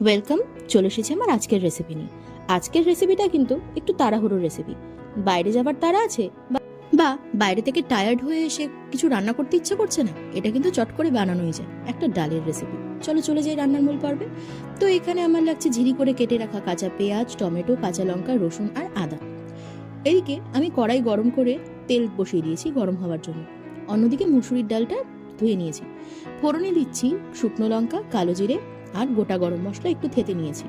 Welcome চলে এসেছি আমার আজকের রেসিপি নিয়ে। আজকের রেসিপিটা কিন্তু একটু তাড়াহুড়োর রেসিপি বাইরে যাবার তারা আছে বা- বাইরে থেকে টায়ার্ড হয়ে এসে কিছু রান্না করতে ইচ্ছে করছে না, এটা কিন্তু চট করে বানানোই যায়। একটা ডালের রেসিপি চলো, চলে যাই রান্নার মূল পর্বে। তো এখানে আমার লাগছে ঝিরি করে কেটে রাখা কাঁচা পেঁয়াজ, টমেটো, কাঁচা লঙ্কা, রসুন আর আদা। এদিকে আমি কড়াই গরম করে তেল বসিয়ে দিয়েছি গরম হওয়ার জন্য। অন্যদিকে মুসুরির ডালটা ধুয়ে নিয়েছি। ফোড়নে দিচ্ছি শুকনো লঙ্কা, কালো জিরে আর গোটা গরম মশলা একটু থেতে নিয়েছি।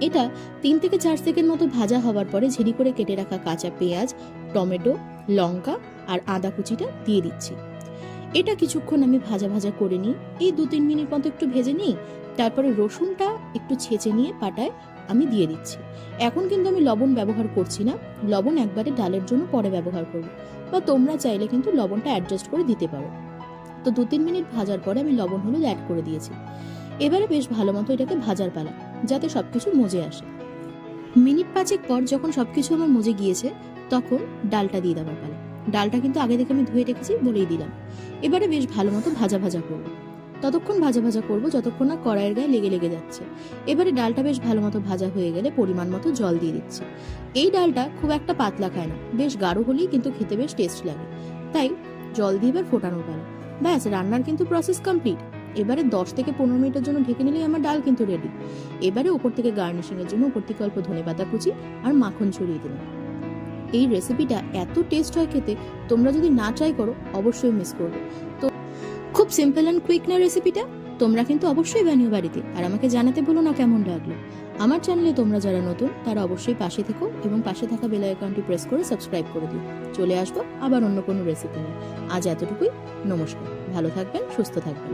এটা তিন থেকে চার সেকেন্ড মতো ভাজা হওয়ার পরে ঝিরি করে কেটে রাখা কাঁচা পেঁয়াজ, টমেটো, লঙ্কা আর আদা কুচিটা দিয়ে দিচ্ছি। এটা কিছুক্ষণ আমি ভাজা ভাজা করে নিই। এই দু তিন মিনিট মতো একটু ভেজে নিই। তারপরে রসুনটা একটু ছেঁচে নিয়ে পাটায় আমি দিয়ে দিচ্ছি। এখন কিন্তু আমি লবণ ব্যবহার করছি না। লবণ একবারে ডালের জন্য পরে ব্যবহার করব। বা তোমরা চাইলে কিন্তু লবণটা অ্যাডজাস্ট করে দিতে পারো। তো দু তিন মিনিট ভাজার পরে আমি লবণ হলুদ অ্যাড করে দিয়েছি। এবারে বেশ ভালো মতো এটাকে ভাজার পালা, যাতে সবকিছু মজে আসে। মিনিট পাঁচেক পর যখন সবকিছু আমার মজে গিয়েছে, তখন ডালটা দিয়ে দেওয়ার পালা। ডালটা কিন্তু আগে থেকে আমি ধুয়ে রেখেছি বলেই দিলাম। এবারে বেশ ভালো মতো ভাজা ভাজা করব। ততক্ষণ ভাজা ভাজা করব যতক্ষণ না কড়াইয়ের গায়ে লেগে লেগে যাচ্ছে। এবারে ডালটা বেশ ভালো মতো ভাজা হয়ে গেলে পরিমাণ মতো জল দিয়ে দিচ্ছি। এই ডালটা খুব একটা পাতলা খায় না, বেশ গাঢ় হলেই কিন্তু খেতে বেশ টেস্ট লাগে। তাই জল দিয়ে এবার ফোটানোর পালা। ব্যাস, রান্নার কিন্তু প্রসেস কমপ্লিট এবারে দশ থেকে পনেরো মিনিটের জন্য ঢেকে নিলেই আমার ডাল কিন্তু রেডি এবারে উপর থেকে গার্নিশিং এর জন্য উপর থেকে অল্প ধনে পাতা কুচি আর মাখন ছড়িয়ে দিলাম। এই রেসিপিটা এত টেস্ট হয় খেতে, তোমরা যদি না ট্রাই করো, অবশ্যই মিস করবে। তো খুব সিম্পল অ্যান্ড কুইক না রেসিপিটা তোমরা কিন্তু অবশ্যই বানিও বাড়িতে আর আমাকে জানাতে বলো না কেমন লাগল। আমার চ্যানেলে তোমরা যারা নতুন, তারা অবশ্যই পাশে থেকো এবং পাশে থাকা বেল আইকনটি প্রেস করে সাবস্ক্রাইব করে দিও। চলে আসব আবার অন্য কোনো রেসিপি নিয়ে আজ এতটুকুই, নমস্কার। ভালো থাকবেন, সুস্থ থাকবেন।